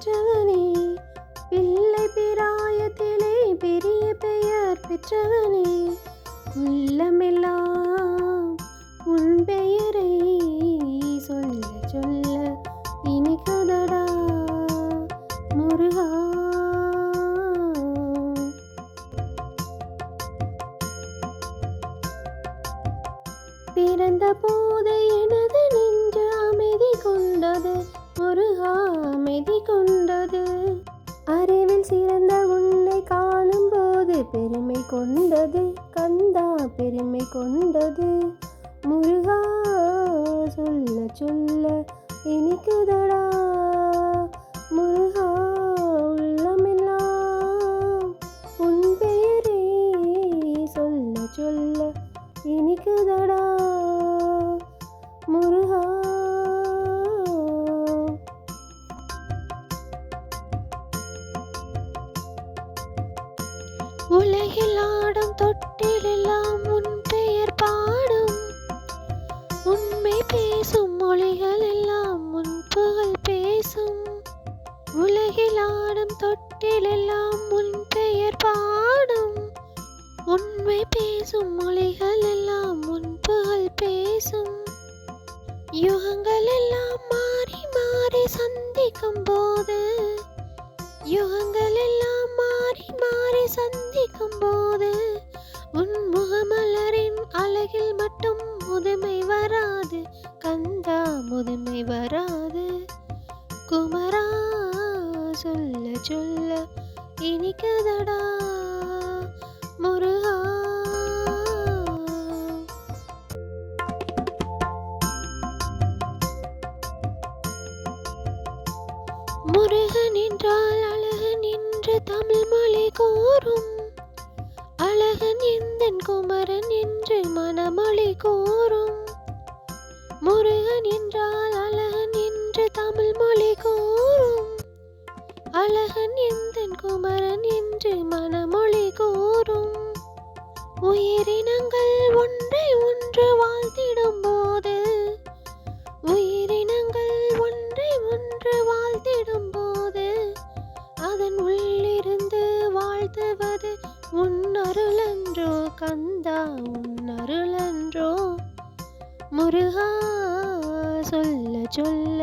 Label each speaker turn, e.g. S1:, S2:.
S1: பெற்றவனே. பிள்ளை பிராயத்திலே பெரிய பெயர் பெற்றவனே. உள்ளமெல்லாம் உன் பெயரை சொல்ல சொல்ல இனிக்குதடா முருகா. பிறந்த போது பெருமை கொண்டது கந்தா பெருமை கொண்டது. முருகா சொல்ல சொல்ல இனிக்குதடா. நாட்டிலெல்லாம் உன் பெயர் பாடும். உண்மை பேசும் மொழிகள் எல்லாம் உன் புகழ் பேசும். உலகில் ஆடும் தொட்டிலெல்லாம் உன் பெயர் பாடும். உண்மை பேசும் மொழிகள் எல்லாம் உன் புகழ் பேசும். யுகங்கள் எல்லாம் மாறி மாறி சந்திக்கும் போது யுகங்கள் எல்லாம் மாறி மாறி சந்திக்கும் போது குமரா சொல்ல சொல்ல இனிக்குதடா முருகா. முருகன் என்றால் அழகன் என்று தமிழ் மொழி கூறும். அழகன் எந்தன் குமரன் என்று மனமொழி கூறும். முருகன் என்றால் அழகன் என்று தமிழ் ஒளி கூறும். அழகன் எந்தன் குமரன் என்று மனமொழி கூறும். உயிரினங்கள் ஒன்றை ஒன்று வாழ்த்திடும் போது உயிரினங்கள் ஒன்றை ஒன்று வாழ்த்திடும் போது அதன் உள்ளிருந்து வாழ்த்துவது உன் அருளன்றோ கந்தா உன் அருளன்றோ முருகா சொல்ல சொல்ல